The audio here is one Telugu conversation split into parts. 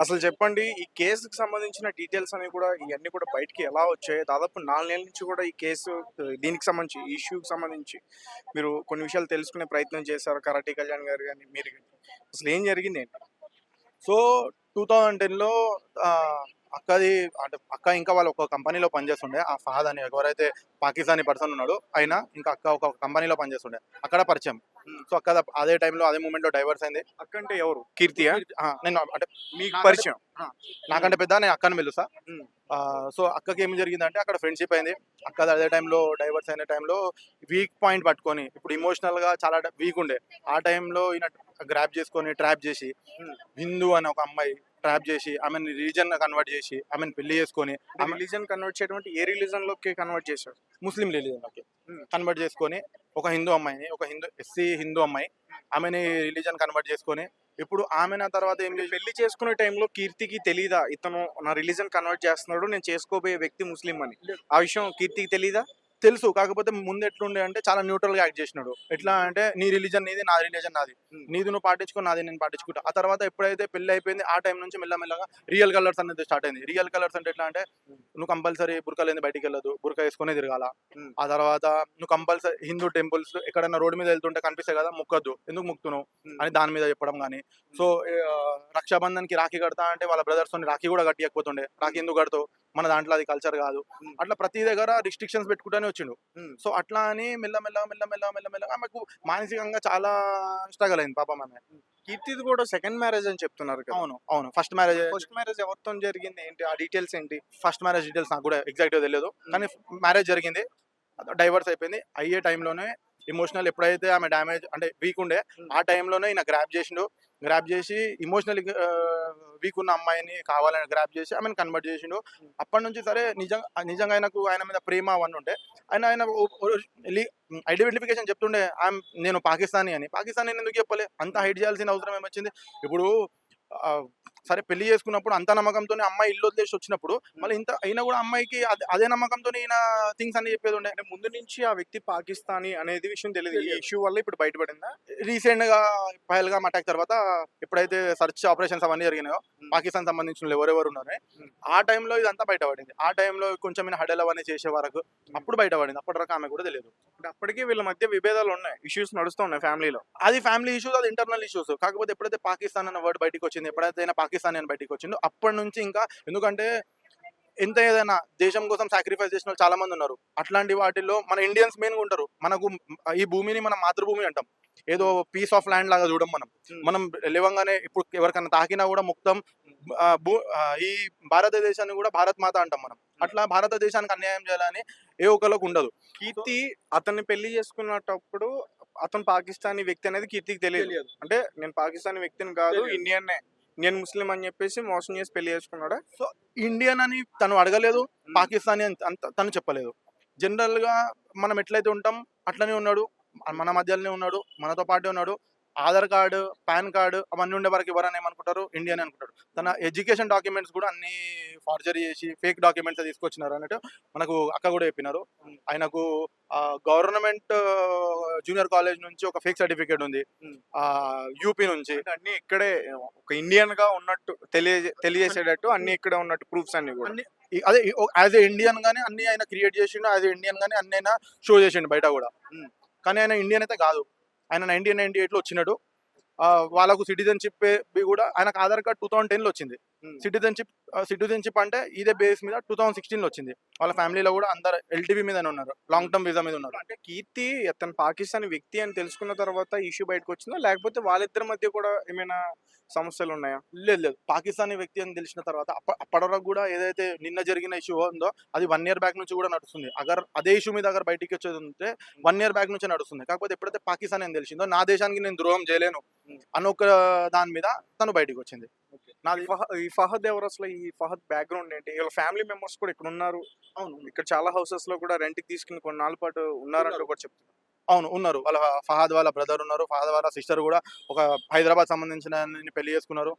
అసలు చెప్పండి ఈ కేసుకు సంబంధించిన డీటెయిల్స్ అనేవి కూడా ఇవన్నీ కూడా బయటికి ఎలా వచ్చాయి దాదాపు నాలుగు నెలల నుంచి కూడా ఈ కేసు దీనికి సంబంధించి ఇష్యూకి సంబంధించి మీరు కొన్ని విషయాలు తెలుసుకునే ప్రయత్నం చేశారు కరాటే కళ్యాణ్ గారు కానీ మీరు కానీ. అసలు ఏం జరిగింది ఏంటి? సో టూ థౌజండ్ టెన్లో అక్కది అంటే అక్క ఇంకా వాళ్ళు ఒక కంపెనీలో పనిచేస్తుండే. ఆ ఫహద్ అని ఎవరైతే పాకిస్తానీ పర్సన్ ఉన్నాడో ఆయన ఇంకా అక్క ఒక కంపెనీలో పనిచేస్తుండే. అక్కడ పరిచయం. సో అక్క అదే టైంలో అదే మూమెంట్లో డైవర్స్ అయింది. అక్కంటే ఎవరు? కీర్తియా ఆ, నేను అంటే మీకు పరిచయం. నాకంటే పెద్ద నేను అక్కని పిలుస్తా. సో అక్కకి ఏం జరిగిందంటే అక్కడ ఫ్రెండ్షిప్ అయింది. అక్క అదే టైంలో డైవర్స్ అయిన టైంలో వీక్ పాయింట్ పట్టుకొని ఇప్పుడు ఇమోషనల్గా చాలా వీక్ ఉండే. ఆ టైంలో ఈయన గ్రాప్ చేసుకొని ట్రాప్ చేసి. హిందూ అని ఒక అమ్మాయి ట్రాప్ చేసి ఆమెను రిలీజన్ కన్వర్ట్ చేసి ఆమెను పెళ్ళి చేసుకొని ఆమె రిలీజన్ కన్వర్ట్ చేయడం ఏ రిలీజన్లోకి కన్వర్ట్ చేశారు? ముస్లిం రిలీజన్లోకి ఉమ్. కన్వర్ట్ చేసుకొని ఒక హిందూ అమ్మాయిని ఒక హిందూ ఎస్సీ హిందూ అమ్మాయి ఆమెని రిలీజన్ కన్వర్ట్ చేసుకొని ఇప్పుడు ఆమె నా తర్వాత ఏం చేసి పెళ్ళి చేసుకునే టైంలో కీర్తికి తెలీదా? ఇతను నా రిలీజన్ కన్వర్ట్ చేస్తున్నాడు నేను చేసుకోబోయే వ్యక్తి ముస్లిం అని. ఆ విషయం కీర్తికి తెలీదా? తెలుసు. కాకపోతే ముందు ఎట్లుండే అంటే చాలా న్యూట్రల్గా యాక్ట్ చేసినాడు. ఎట్లా అంటే నీ రిలీజన్ నీది నా రిలీజన్ నాది. నీది నువ్వు పాటించుకో నాది నేను పాటించుకుంటా. ఆ తర్వాత ఎప్పుడైతే పెళ్ళి అయిపోయింది ఆ టైం నుంచి మెల్లమెల్లగా రియల్ కలర్స్ అనేది స్టార్ట్ అయింది. రియల్ కలర్స్ అంటే ఎట్లా అంటే నువ్వు కంపల్సరీ బుర్కా లేని బయటికి వెళ్ళదు బుర్కా వేసుకునే తిరగాల. ఆ తర్వాత నువ్వు కంపల్సరీ హిందూ టెంపుల్స్ ఎక్కడైనా రోడ్డు మీద వెళ్తుంటే కనిపిస్తాయి కదా ముక్కద్దు. ఎందుకు ముక్తున్నావు. అని దాని మీద చెప్పడం కానీ సో రక్షాబంధన్కి రాఖీ కడతా అంటే వాళ్ళ బ్రదర్స్ రాఖీ కూడా కట్టియకపోతుండే. రాఖీ ఎందుకు కడతావు? మన దాంట్లో అది కల్చర్ కాదు. అట్లా ప్రతి దగ్గర రిస్ట్రిక్షన్స్ పెట్టుకుంటూనే వచ్చిండు. సో అట్లా అని మెల్లమెల్ల మెల్లమెల్ల మెల్లమెల్ల ఆమెకు మానసికంగా చాలా స్ట్రగల్ అయింది పాపం ఆమె. కీర్తిది కూడా సెకండ్ మ్యారేజ్ అని చెప్తున్నారు అవును. అవును. ఫస్ట్ మ్యారేజ్ ఫస్ట్ మ్యారేజ్ ఎవరితో జరిగింది? ఏంటి? ఆ డీటెయిల్స్ ఏంటి? ఫస్ట్ మ్యారేజ్ డీటెయిల్స్ నాకు కూడా ఎగ్జాక్ట్గా తెలియదు కానీ మ్యారేజ్ జరిగింది. డైవర్స్ అయిపోయింది. అయ్యే టైంలోనే ఎమోషనల్ ఎప్పుడైతే ఆమె డ్యామేజ్ అంటే వీక్ ఉండే. ఆ టైంలోనే ఈయన గ్రాప్ చేసిండు. గ్రాప్ చేసి ఇమోషనల్ వీక్ ఉన్న అమ్మాయిని కావాలని గ్రాప్ చేసి ఆమెను కన్వర్ట్ చేసిండు. అప్పటి నుంచి సరే నిజంగా నిజంగా ఆయనకు ఆయన మీద ప్రేమ అవన్నీ ఉంటే ఆయన ఆయన ఐడెంటిఫికేషన్ చెప్తుండే ఐఎమ్ నేను పాకిస్తానీ అని. పాకిస్తానీ ఎందుకు చెప్పలే? అంత హైడ్ చేయాల్సిన అవసరం ఏమొచ్చింది? ఇప్పుడు సరే పెళ్ళి చేసుకున్నప్పుడు అంత నమ్మకంతో అమ్మాయి ఇల్లు వదిలేసి వచ్చినప్పుడు మళ్ళీ ఇంత అయినా కూడా అమ్మాయికి అదే- నమ్మకంతో ఈయన థింగ్స్ అన్ని చెప్పేది ఉండే. అంటే ముందు నుంచి ఆ వ్యక్తి పాకిస్తానీ అనేది విషయం తెలియదు. ఈ. ఇష్యూ వల్ల ఇప్పుడు బయటపడిందా? రీసెంట్గా పహల్గామ్ అటాక్ తర్వాత ఎప్పుడైతే సర్చ్ ఆపరేషన్స్ అవన్నీ జరిగినాయో. పాకిస్తాన్ సంబంధించిన ఎవరెవరు ఉన్నారో. ఆ టైంలో ఇదంతా బయటపడింది. ఆ టైంలో కొంచెం హడల్ అవన్నీ చేసే వరకు అప్పుడు బయటపడింది. అప్పటి వరకు ఆమె కూడా తెలియదు. అప్పటికి వీళ్ళ మధ్య విభేదాలు ఉన్నాయి. ఇష్యూస్ నడుస్తున్నాయి ఫ్యామిలీలో. అది ఫ్యామిలీ ఇష్యూస్ అది ఇంటర్నల్ ఇష్యూస్. కాకపోతే ఎప్పుడైతే పాకిస్తాన్ అన్న వర్డ్ బయటికి వచ్చింది ఎప్పుడైతే పాకిస్తాన్ అని బయటికి వచ్చిందో అప్పటి నుంచి ఇంకా ఎందుకంటే ఎంత ఏదైనా దేశం కోసం సాక్రిఫైస్ చేసిన చాలా మంది ఉన్నారు. అట్లాంటి వాటిల్లో మన ఇండియన్స్ మెయిన్గా ఉంటారు. మనకు ఈ భూమిని మనం మాతృభూమి అంటాం. ఏదో పీస్ ఆఫ్ ల్యాండ్ లాగా చూడం మనం. మనం లేవంగానే ఇప్పుడు ఎవరికైనా తాకినా కూడా ఆ, ఈ భారతదేశాన్ని కూడా భారత్ మాత అంటాం మనం. అట్లా భారతదేశానికి అన్యాయం చేయాలని ఏ ఒక్కరికి ఉండదు. కీర్తి అతన్ని పెళ్ళి చేసుకున్నప్పుడు అతను పాకిస్తానీ వ్యక్తి అనేది కీర్తికి తెలియదు. అంటే నేను పాకిస్తానీ వ్యక్తిని కాదు తెలియదు. ఇండియన్ ఇండియన్ ముస్లిం అని చెప్పేసి మోసం చేసి పెళ్ళి చేసుకున్నాడా? ఇండియన్ అని తను అడగలేదు పాకిస్తానీ అని అంత- తను చెప్పలేదు. జనరల్గా మనం ఎట్లయితే ఉంటాం అట్లనే ఉన్నాడు మన మధ్యలోనే ఉన్నాడు మనతో పాటే ఉన్నాడు ఆధార్ కార్డు పాన్ కార్డు అవన్నీ ఉండే వరకు ఎవరైనా ఏమనుకుంటారు? ఇండియన్ అనుకుంటారు. తన ఎడ్యుకేషన్ డాక్యుమెంట్స్ కూడా అన్ని ఫార్జరీ చేసి ఫేక్ డాక్యుమెంట్స్ తీసుకొచ్చినారు అన్నట్టు మనకు అక్క కూడా చెప్పినారు. ఆయనకు గవర్నమెంట్ జూనియర్ కాలేజ్ నుంచి ఒక ఫేక్ సర్టిఫికేట్ ఉంది. యూపీ నుంచి. అన్ని ఇక్కడే ఒక ఇండియన్గా ఉన్నట్టు తెలియ తెలియజేసేటట్టు అన్ని ఇక్కడే ఉన్నట్టు ప్రూఫ్స్ అన్ని కూడా. అదే యాజ్ ఏ ఇండియన్ గానీ అన్ని ఆయన క్రియేట్ చేసిండు యాజ్ ఏ ఇండియన్ గానీ అన్ని ఆయన షో చేసిండు బయట కూడా. కానీ ఆయన ఇండియన్ అయితే కాదు. ఆయన నైన్టీన్ నైన్టీ ఎయిట్లో వచ్చినాడు. వాళ్ళకు సిటిజన్షిప్ కూడా ఆయనకు ఆధార్ కార్డ్ టూ థౌసండ్ టెన్లో వచ్చింది. సిటిజన్షిప్ సిటిజన్షిప్ అంటే ఇదే బేస్ మీద టూ థౌసండ్ సిక్స్టీన్లో వచ్చింది. వాళ్ళ ఫ్యామిలీలో కూడా అందరు ఎల్టీవీ మీద ఉన్నారు. లాంగ్ టర్మ్ వీసా మీద ఉన్నారు. అంటే కీర్తి అతను పాకిస్తానీ వ్యక్తి అని తెలుసుకున్న తర్వాత ఇష్యూ బయటకు వచ్చిందా? లేకపోతే వాళ్ళిద్దరి మధ్య కూడా ఏమైనా సమస్యలు ఉన్నాయా? లేదు లేదు. పాకిస్తానీ వ్యక్తి అని తెలిసిన తర్వాత అప్ప- అప్పటి వరకు కూడా ఏదైతే నిన్న జరిగిన ఇష్యూ ఉందో అది వన్ ఇయర్ బ్యాక్ నుంచి కూడా నడుస్తుంది. అగర్ అదే ఇష్యూ మీద అగర్ బయటికి వచ్చేది ఉంటే వన్ ఇయర్ బ్యాక్ నుంచి నడుస్తుంది. కాకపోతే ఎప్పుడైతే పాకిస్తాన్ అని తెలిసిందో నా దేశానికి నేను ద్రోహం చేయలేను. అని ఒక దాని మీద తను బయటికి వచ్చింది. నాది ఈ ఫహద్ ఎవరు అసలు? ఈ ఫహద్ బ్యాక్గ్రౌండ్ ఏంటి? వీళ్ళ ఫ్యామిలీ మెంబర్స్ కూడా ఇక్కడ ఉన్నారు అవును. ఇక్కడ చాలా హౌసెస్లో కూడా రెంట్కి తీసుకుని కొన్నాళ్ళ పాటు ఉన్నారంటూ ఉన్నారు. కూడా చెప్తున్నారు అవును ఉన్నారు. వాళ్ళ ఫహాద్ వాళ్ళ బ్రదర్ ఉన్నారు. ఫహాద్ వాళ్ళ సిస్టర్ కూడా ఒక హైదరాబాద్ సంబంధించిన పెళ్ళి చేసుకున్నారు.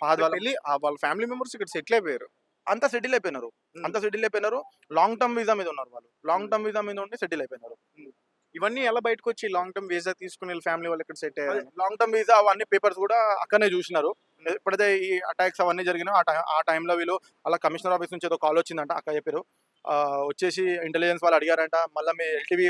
ఫహాద్ వాళ్ళ పెళ్ళి ఆ వాళ్ళ ఫ్యామిలీ మెంబర్స్ ఇక్కడ సెటిల్ అయిపోయారు. అంతా సెటిల్ అయిపోయినారు. అంతా సెటిల్ అయిపోయినారు. లాంగ్ టర్మ్ వీసా మీద ఉన్నారు వాళ్ళు. లాంగ్ టర్మ్ వీసా మీద ఉండి సెటిల్ అయిపోయినారు. ఇవన్నీ ఎలా బయటకు వచ్చి లాంగ్ టర్మ్ వీసా తీసుకుని వీళ్ళ ఫ్యామిలీ వాళ్ళు ఇక్కడ సెట్ అయ్యారు లాంగ్ టర్మ్ వీసా అవన్నీ పేపర్స్ కూడా అక్కడనే చూసినారు. ఎప్పుడైతే ఈ అటాక్స్ అవన్నీ జరిగినా ఆ టైం ఆ టైంలో వీళ్ళు అలా కమిషనర్ ఆఫీస్ నుంచి ఏదో కాల్ వచ్చిందంట అక్క చెప్పారు వచ్చేసి ఇంటెలిజెన్స్ వాళ్ళు అడిగారంట మళ్ళీ మీ ఎల్టీవీ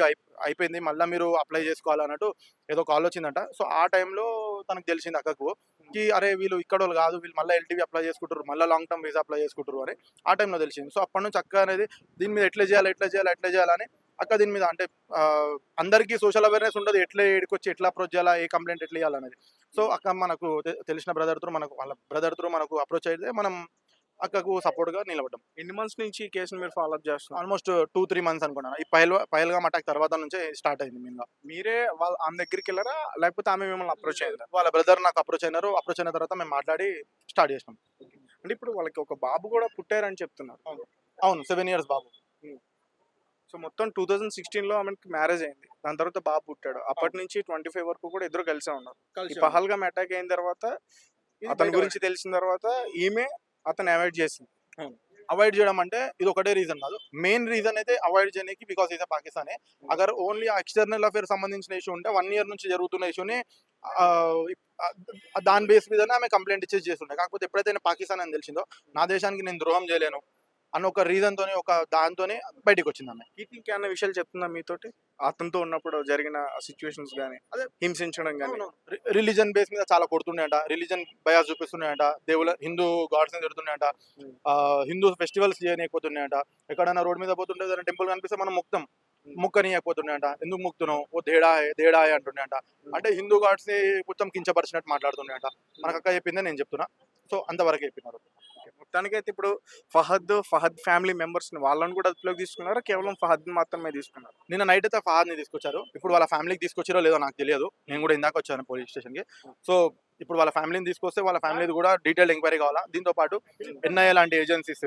అయిపోయింది మళ్ళీ మీరు అప్లై చేసుకోవాలన్నట్టు ఏదో కాల్ వచ్చిందంట. సో ఆ టైంలో తనకు తెలిసింది అక్కకు కి అరే వీళ్ళు ఇక్కడ వాళ్ళు కాదు వీళ్ళు మళ్ళీ ఎల్టీవీ అప్లై చేసుకుంటారు మళ్ళీ లాంగ్ టర్మ్ వీసా అప్లై చేసుకుంటారు అని ఆ టైంలో తెలిసింది. సో అప్పటి నుంచి అక్క అనేది దీని మీద ఎట్లా చేయాలి ఎట్లా చేయాలి ఎట్లా చేయాలని అక్క దీని మీద అంటే అందరికీ సోషల్ అవేర్నెస్ ఉండదు. ఎట్లా ఏడుకొచ్చి ఎట్లా అప్రోచ్ చేయాలా ఏ కంప్లైంట్ ఎట్లా చేయాలనేది సో అక్క మనకు తెలిసిన బ్రదర్ త్రూ మనకు వాళ్ళ బ్రదర్ త్రూ మనకు అప్రోచ్ అయితే మనం అక్కకు సపోర్ట్గా నిలబడ్డాం. ఎన్ని మంత్స్ నుంచి కేసును మీరు ఫాలో అప్ చేస్తున్నారు? ఆల్మోస్ట్ టూ త్రీ మంత్స్ అనుకున్నాను ఈ పైల్ పైల్గా అటాక్ తర్వాత నుంచే స్టార్ట్ అయింది మెయిన్గా మీరే వాళ్ళ ఆమె దగ్గరికి వెళ్ళారా? లేకపోతే ఆమె మిమ్మల్ని అప్రోచ్ అయిందా వాళ్ళ బ్రదర్ నాకు అప్రోచ్ అయినారు. అప్రోచ్ అయిన తర్వాత మేము మాట్లాడి స్టార్ట్ చేసినాం. అంటే ఇప్పుడు వాళ్ళకి ఒక బాబు కూడా పుట్టారని చెప్తున్నారు. అవును. సెవెన్ ఇయర్స్ బాబు. సో మొత్తం టూ థౌజండ్ సిక్స్టీన్లో ఆమెకి మ్యారేజ్ అయింది. దాని తర్వాత బాబు పుట్టాడు. అప్పటి నుంచి ట్వంటీ ఫైవ్ వరకు కూడా ఇద్దరు కలిసే ఉన్నారు. ఈ పహల్గామ్ అటాక్ అయిన తర్వాత అతని గురించి తెలిసిన తర్వాత ఈమె అతను అవాయిడ్ చేసింది. అవాయిడ్ చేయడం అంటే ఇది ఒకటే రీజన్ కాదు. మెయిన్ రీజన్ అయితే అవాయిడ్ చేయడానికి బికాస్ ఈజ్ పాకిస్తానే అగర్ ఓన్లీ ఎక్స్టర్నల్ అఫేర్ సంబంధించిన ఇష్యూ ఉంటే వన్ ఇయర్ నుంచి జరుగుతున్న ఇష్యూని దాని బేస్ మీదనే ఆమె కంప్లైంట్ ఇచ్చేసి చేస్తుండే. కాకపోతే ఎప్పుడైతే పాకిస్తాన్ అని తెలిసిందో నా దేశానికి నేను ద్రోహం చేయలేను. అన్న ఒక రీజన్ తోని ఒక దాంతోనే బయటికి వచ్చింది ఆమె కీర్తికి అన్న విషయాలు చెప్తుందా మీతోటి? అతనితో ఉన్నప్పుడు జరిగిన సిచ్యువేషన్స్ కానీ అదే హింసించడం కానీ రిలీజన్ బేస్ మీద చాలా కొడుతున్నాయంట రిలీజన్ బయాస్ చూపిస్తున్నాయంట దేవుల హిందూ గాడ్స్ తిడుతున్నాయంట ఆ, హిందూ ఫెస్టివల్స్ చేయనీయకపోతున్నాయంట ఎక్కడైనా రోడ్ మీద పోతుంటే ఏదైనా టెంపుల్ కనిపిస్తే మనం ముక్తం. ముక్కనీయకపోతున్నాయంట ఎందుకు ముక్తున్నావు ఓ దేడా దేడా అంటున్నాయంట అంటే హిందూ గాడ్స్ని మొత్తం కించపరిచినట్టు మాట్లాడుతున్నాయంట మనకు అక్క చెప్పిందే నేను చెప్తున్నా. సో అంతవరకు చెప్పినారు. మొత్తానికైతే ఇప్పుడు ఫహద్ ఫహద్ ఫ్యామిలీ మెంబర్స్ వాళ్ళని కూడా అదుపులోకి తీసుకున్నారా? కేవలం ఫహద్ మాత్రమే తీసుకున్నారు? నిన్న నైట్ అయితే ఫహద్ని ని తీసుకొచ్చారు. ఇప్పుడు వాళ్ళ ఫ్యామిలీకి తీసుకొచ్చారో లేదో నాకు తెలియదు. నేను కూడా ఇందాక వచ్చాను పోలీస్ స్టేషన్కి సో ఇప్పుడు వాళ్ళ ఫ్యామిలీని తీసుకొస్తే వాళ్ళ ఫ్యామిలీది కూడా డీటెయిల్ ఎంక్వైరీ కావాలా? దీంతో పాటు ఎన్ఐఏ లాంటి ఏజెన్సీస్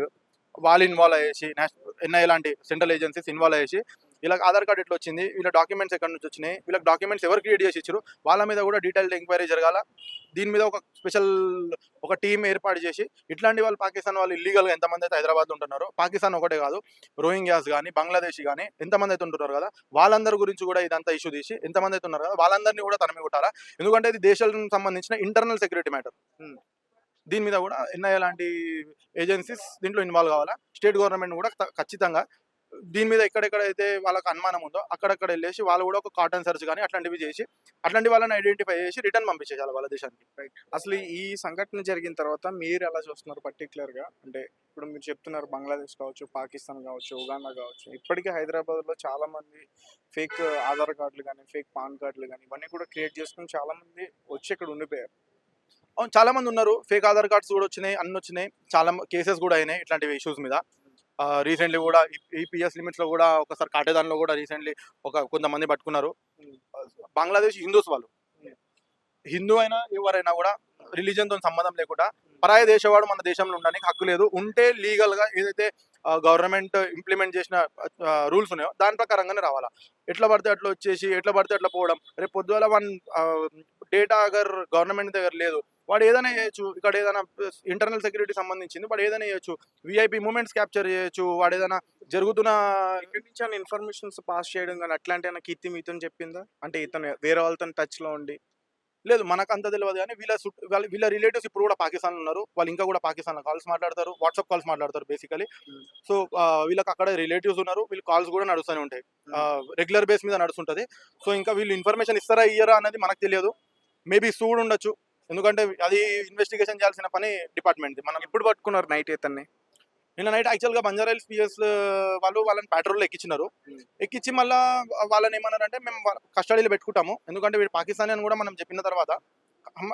వాళ్ళు ఇన్వాల్వ్ అయ్యేసి ఎన్ఐఏ లాంటి సెంట్రల్ ఏజెన్సీస్ ఇన్వాల్వ్ అయ్యేసి వీళ్ళకి ఆధార్ కార్డ్ ఎట్లా వచ్చింది వీళ్ళ డాక్యుమెంట్స్ ఎక్కడి నుంచి వచ్చినాయి వీళ్ళకి డాక్యుమెంట్స్ ఎవరు క్రియేట్ చేసి ఇచ్చారు వాళ్ళ మీద కూడా డీటెయిల్డ్ ఎంక్వైరీ జరగాల. దీని మీద ఒక స్పెషల్ ఒక టీం ఏర్పాటు చేసి ఇట్లాంటి వాళ్ళు పాకిస్తాన్ వాళ్ళు ఇల్లీగల్గా ఎంతమంది అయితే హైదరాబాద్ ఉంటున్నారో పాకిస్తాన్ ఒకటే కాదు రోహింగ్యాస్ కానీ బంగ్లాదేశ్ కానీ ఎంతమంది అయితే ఉంటున్నారు కదా వాళ్ళందరి గురించి కూడా ఇదంతా ఇష్యూ తీసి ఎంతమంది అయితే ఉన్నారు కదా వాళ్ళందరినీ కూడా తనమి కొట్టాలా? ఎందుకంటే ఇది దేశాలకు సంబంధించిన ఇంటర్నల్ సెక్యూరిటీ మ్యాటర్ దీని మీద కూడా ఎన్ఐఏ లాంటి ఏజెన్సీస్ దీంట్లో ఇన్వాల్వ్ కావాలా? స్టేట్ గవర్నమెంట్ కూడా ఖచ్చితంగా దీని మీద ఎక్కడెక్కడైతే వాళ్ళకి అనుమానం ఉందో అక్కడక్కడ వెళ్ళేసి వాళ్ళు కూడా ఒక కాటన్ సర్చ్ కానీ అట్లాంటివి చేసి అట్లాంటి వాళ్ళని ఐడెంటిఫై చేసి రిటర్న్ పంపించేయాలి వాళ్ళ దేశానికి. అసలు ఈ సంఘటన జరిగిన తర్వాత మీరు ఎలా చూస్తున్నారు పర్టికులర్గా? అంటే ఇప్పుడు మీరు చెప్తున్నారు బంగ్లాదేశ్ కావచ్చు పాకిస్తాన్ కావచ్చు ఉగాండా కావచ్చు. ఇప్పటికే హైదరాబాద్లో చాలా మంది ఫేక్ ఆధార్ కార్డులు కానీ ఫేక్ పాన్ కార్డులు కానీ ఇవన్నీ కూడా క్రియేట్ చేసుకుని చాలా మంది వచ్చి ఇక్కడ ఉండిపోయారు. అవును చాలా మంది ఉన్నారు. ఫేక్ ఆధార్ కార్డ్స్ కూడా వచ్చినాయి అన్ని వచ్చినాయి. చాలా కేసెస్ కూడా అయినాయి ఇట్లాంటివి ఇష్యూస్ మీద. రీసెంట్లీ కూడా ఈపీఎస్ లిమిట్స్లో కూడా ఒకసారి కాటేదాన్లో కూడా రీసెంట్లీ ఒక కొంతమంది పట్టుకున్నారు. బంగ్లాదేశ్ హిందూస్ వాళ్ళు. హిందూ అయినా ఎవరైనా కూడా రిలీజన్తో సంబంధం లేకుండా పరాయ దేశవాడు మన దేశంలో ఉండడానికి హక్కు లేదు. ఉంటే లీగల్గా ఏదైతే గవర్నమెంట్ ఇంప్లిమెంట్ చేసిన రూల్స్ ఉన్నాయో దాని ప్రకారంగానే రావాలా. ఎట్లా పడితే అట్లా వచ్చేసి ఎట్లా పడితే అట్లా పోవడం. రేపు పొద్దుగాల వన్ డేటా అగర్ గవర్నమెంట్ దగ్గర లేదు. వాడు ఏదైనా చేయొచ్చు. ఇక్కడ ఏదైనా ఇంటర్నల్ సెక్యూరిటీ సంబంధించింది వాడు ఏదైనా చేయొచ్చు. విఐపి మూమెంట్స్ క్యాప్చర్ చేయొచ్చు. వాడు ఏదైనా జరుగుతున్న ఇక్కడి నుంచి ఇన్ఫర్మేషన్స్ పాస్ చేయడం కానీ అట్లాంటి కీర్తి మీతో చెప్పిందా? అంటే ఇతను వేరే వాళ్ళతో టచ్లో ఉండి. లేదు మనకు అంత తెలియదు కానీ వీళ్ళ వాళ్ళ వీళ్ళ రిలేటివ్స్ ఇప్పుడు కూడా పాకిస్తాన్ ఉన్నారు. వాళ్ళు ఇంకా కూడా పాకిస్తాన్ కాల్స్ మాట్లాడతారు. వాట్సాప్ కాల్స్ మాట్లాడతారు బేసికలీ సో వీళ్ళకి అక్కడ రిలేటివ్స్ ఉన్నారు. వీళ్ళ కాల్స్ కూడా నడుస్తూనే ఉంటాయి. రెగ్యులర్ బేస్ మీద నడుస్తుంటది. సో ఇంకా వీళ్ళు ఇన్ఫర్మేషన్ ఇస్తారా ఇయ్యరా అనేది మనకు తెలియదు. మేబీ సూడ్ ఉండొచ్చు. ఎందుకంటే అది ఇన్వెస్టిగేషన్ చేయాల్సిన పని డిపార్ట్మెంట్ మనం ఎప్పుడు పట్టుకున్నారు నైట్ ఇతన్ని. నిన్న నైట్ యాక్చువల్గా బంజారాయిల్స్ పిఎస్ వాళ్ళు వాళ్ళని పెట్రోల్ ఎక్కించినారు ఎక్కించి మళ్ళా వాళ్ళని ఏమన్నారంటే మేము కస్టడీలో పెట్టుకుంటాము. ఎందుకంటే వీడు పాకిస్తానీ అని కూడా మనం చెప్పిన తర్వాత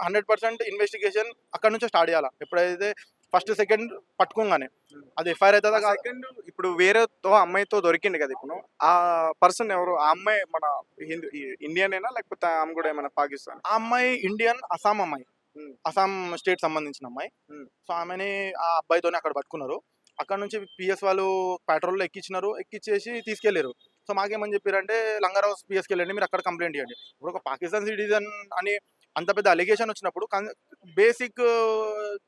హండ్రెడ్ పర్సెంట్ ఇన్వెస్టిగేషన్ అక్కడ నుంచే స్టార్ట్ చేయాలి? ఎప్పుడైతే ఫస్ట్ సెకండ్ పట్టుకోగానే. అది ఎఫ్ఐఆర్ అవుతుందా? సెకండ్ ఇప్పుడు వేరేతో అమ్మాయితో దొరికింది కదా ఇప్పుడు. ఆ పర్సన్ ఎవరు? ఆ అమ్మాయి మన హిందూ ఇండియనేనా? లేకపోతే ఆమె కూడా ఏమైనా పాకిస్తాన్? ఆ అమ్మాయి ఇండియన్ అస్సాం అమ్మాయి. అస్సాం స్టేట్ సంబంధించిన అమ్మాయి. సో ఆమెని ఆ అబ్బాయితోనే అక్కడ పట్టుకున్నారు. అక్కడ నుంచి పిఎస్ వాళ్ళు పెట్రోల్ ఎక్కించినారు ఎక్కిచ్చేసి తీసుకెళ్ళారు సో మాకేమని చెప్పారంటే లంగారావు పిఎస్కి వెళ్ళండి మీరు అక్కడ కంప్లైంట్ చేయండి ఇప్పుడు ఒక పాకిస్తాన్ సిటిజన్ అని అంత పెద్ద అలిగేషన్ వచ్చినప్పుడు బేసిక్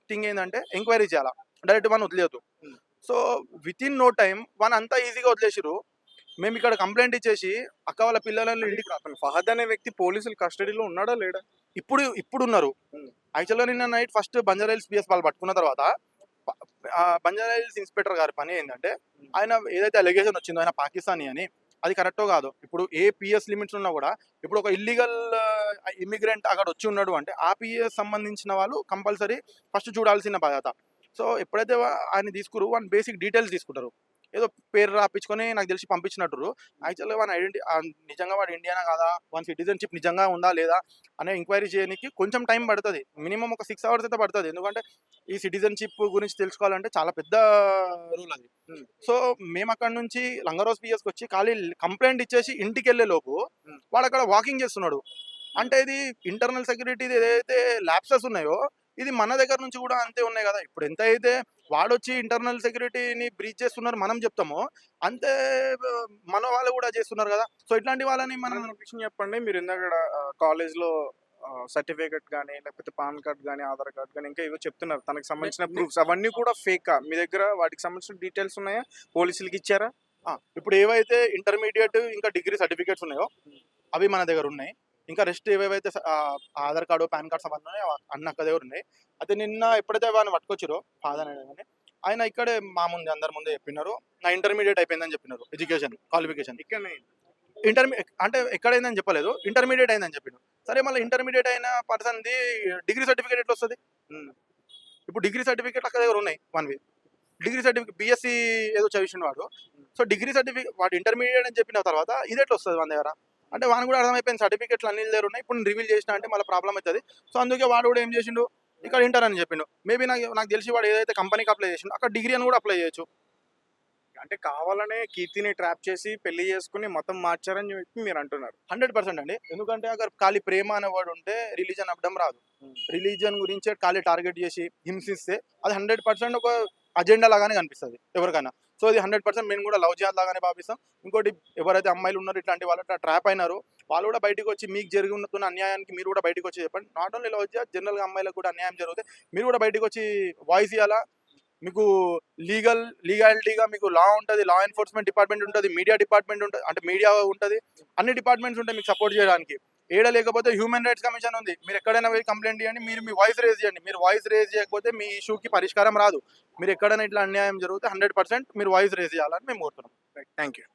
థింగ్ ఏంటంటే ఎంక్వైరీ చేయాలా? డైరెక్ట్ వన్ వదిలేదు. So with in no time one అంతా ఈజీగా వదిలేసిరు మేము ఇక్కడ కంప్లైంట్ ఇచ్చేసి అక్క వాళ్ళ పిల్లలను ఇంటికి అతను ఫహద్ అనే వ్యక్తి పోలీసుల కస్టడీలో ఉన్నాడా లేడా? ఇప్పుడు ఇప్పుడు ఉన్నారు. యాక్చువల్గా నిన్న నైట్ ఫస్ట్ బంజారాయిల్స్ పిఎస్ వాళ్ళు పట్టుకున్న తర్వాత బంజారాయిల్స్ ఇన్స్పెక్టర్ గారి పని ఏంటంటే ఆయన ఏదైతే అలిగేషన్ వచ్చిందో ఆయన పాకిస్తానీ అని అది కరెక్టో కాదు. ఇప్పుడు ఏ పిఎస్ లిమిట్స్ ఉన్నా కూడా ఇప్పుడు ఒక ఇల్లీగల్ ఇమిగ్రెంట్ అక్కడ వచ్చి ఉన్నాడు అంటే ఆ పిఎస్ సంబంధించిన వాళ్ళు కంపల్సరీ ఫస్ట్ చూడాల్సిన బాధ్యత. సో ఎప్పుడైతే ఆయన తీసుకురు వన్ బేసిక్ డీటెయిల్స్ తీసుకుంటారు. ఏదో పేరు రాపించుకొని నాకు తెలిసి పంపించినట్టు యాక్చువల్గా వాని ఐడెంటి నిజంగా వాడు ఇండియానా కాదా? వాని సిటిజన్షిప్ నిజంగా ఉందా లేదా? అనే ఎంక్వైరీ చేయడానికి కొంచెం టైం పడుతుంది. మినిమం ఒక సిక్స్ అవర్స్ అయితే పడుతుంది. ఎందుకంటే ఈ సిటిజన్షిప్ గురించి తెలుసుకోవాలంటే చాలా పెద్ద రూల్ అది. సో మేము అక్కడ నుంచి లంగరోస్ పిఎస్కి వచ్చి ఖాళీ కంప్లైంట్ ఇచ్చేసి ఇంటికి వెళ్ళే లోపు. వాడు అక్కడ వాకింగ్ చేస్తున్నాడు. అంటే ఇది ఇంటర్నల్ సెక్యూరిటీ ఏదైతే ల్యాప్సెస్ ఉన్నాయో ఇది మన దగ్గర నుంచి కూడా అంతే ఉన్నాయి కదా. ఇప్పుడు ఎంత అయితే వాడొచ్చి ఇంటర్నల్ సెక్యూరిటీని బ్రీచ్ చేస్తున్నారు మనం చెప్తామో అంతే మన వాళ్ళు కూడా చేస్తున్నారు కదా. సో ఇట్లాంటి వాళ్ళని మనం విషయం చెప్పండి. మీరు ఇందాక కాలేజ్లో సర్టిఫికేట్ కానీ లేకపోతే పాన్ కార్డ్ కానీ ఆధార్ కార్డ్ కానీ ఇంకా ఏవో చెప్తున్నారు. తనకి సంబంధించిన ప్రూఫ్స్ అవన్నీ కూడా ఫేకా? మీ దగ్గర వాటికి సంబంధించిన డీటెయిల్స్ ఉన్నాయా? పోలీసులకి ఇచ్చారా? ఇప్పుడు ఏవైతే ఇంటర్మీడియట్ ఇంకా డిగ్రీ సర్టిఫికేట్స్ ఉన్నాయో అవి మన దగ్గర ఉన్నాయి. ఇంకా రెస్ట్ ఏవేవైతే ఆధార్ కార్డు పాన్ కార్డ్ సంబంధం అన్ని అక్క దగ్గర ఉన్నాయి. అయితే నిన్న ఎప్పుడైతే వాడిని పట్టుకొచ్చిరో ఫాదర్ అనేది ఆయన ఇక్కడే మా ముందే అందరి ముందే చెప్పినారు. నా ఇంటర్మీడియట్ అయిపోయిందని చెప్పినారు ఎడ్యుకేషన్ క్వాలిఫికేషన్ ఇక్కడనే. ఇంటర్మీ అంటే ఎక్కడైందని చెప్పలేదు ఇంటర్మీడియట్ అయిందని చెప్పిన సరే మళ్ళీ ఇంటర్మీడియట్ అయిన పర్సన్ది డిగ్రీ సర్టిఫికేట్ ఎట్లా వస్తుంది. ఇప్పుడు డిగ్రీ సర్టిఫికేట్ అక్కడ దగ్గర ఉన్నాయి one V degree certificate BSc ఏదో చదివిన వాడు. సో డిగ్రీ సర్టిఫికేట్ వాడు ఇంటర్మీడియట్ అని చెప్పిన తర్వాత ఇది ఎట్లా వస్తుంది మన దగ్గర? అంటే వాని కూడా అర్థమైపోయింది. సర్టిఫికేట్లు అన్ని దగ్గర ఉన్నాయి. ఇప్పుడు రివీల్ చేసిన అంటే మళ్ళీ ప్రాబ్లం అవుతుంది. సో అందుకే వాడు కూడా ఏం చేసిండు? ఇక్కడ ఇంటర్ అని చెప్పిండు. మేబీ నాకు నాకు తెలిసి వాడు ఏదైతే కంపెనీకి అప్లై చేసిండు అక్కడ డిగ్రీ అని కూడా అప్లై చేయొచ్చు. అంటే కావాలనే కీర్తిని ట్రాప్ చేసి పెళ్ళి చేసుకుని మతం మార్చారని చెప్పి మీరు అంటున్నారు. హండ్రెడ్ పర్సెంట్ అండి. ఎందుకంటే అక్కడ ఖాళీ ప్రేమ అనేవాడు ఉంటే రిలీజన్ అవ్వడం రాదు. Hmm. రిలీజన్ గురించే ఖాళీ టార్గెట్ చేసి హింసిస్తే అది హండ్రెడ్ పర్సెంట్ ఒక అజెండా లాగానే కనిపిస్తుంది. ఎవరికైనా. సో ఇది హండ్రెడ్ పర్సెంట్ మేము కూడా లవ్ జిహాద్ లాగానే భావిస్తాం. ఇంకోటి ఎవరైతే అమ్మాయిలు ఉన్నారో ఇట్లాంటి వాళ్ళు ట్రాప్ అయినారు వాళ్ళు కూడా బయటకు వచ్చి మీకు జరుగుతున్న అన్యాయానికి మీరు కూడా బయటకు వచ్చి చెప్పండి. నాట్ ఓన్లీ లవ్ జిహాద్ జనరల్గా అమ్మాయిలకు కూడా అన్యాయం జరిగితే మీరు కూడా బయటకు వచ్చి వాయిస్ ఇవ్వాలా మీకు లీగల్ లీగాలిటీగా మీకు లా ఉంటుంది లా ఎన్ఫోర్స్మెంట్ డిపార్ట్మెంట్ ఉంటుంది మీడియా డిపార్ట్మెంట్ ఉంటుంది అంటే మీడియా ఉంటుంది అన్ని డిపార్ట్మెంట్స్ ఉంటాయి మీకు సపోర్ట్ చేయడానికి. ఏడ లేకపోతే హ్యూమన్ రైట్స్ కమిషన్ ఉంది. మీరు ఎక్కడైనా పోయి కంప్లైంట్ చేయండి మీరు మీ వాయిస్ రేజ్ చేయండి. మీరు వాయిస్ రేజ్ చేయకపోతే మీ ఇష్యూకి పరిష్కారం రాదు. మీరు ఎక్కడైనా ఇట్లా అన్యాయం జరిగితే హండ్రెడ్ పర్సెంట్ మీరు వాయిస్ రేజ్ చేయాలని మేము కోరుతున్నాం. Thank you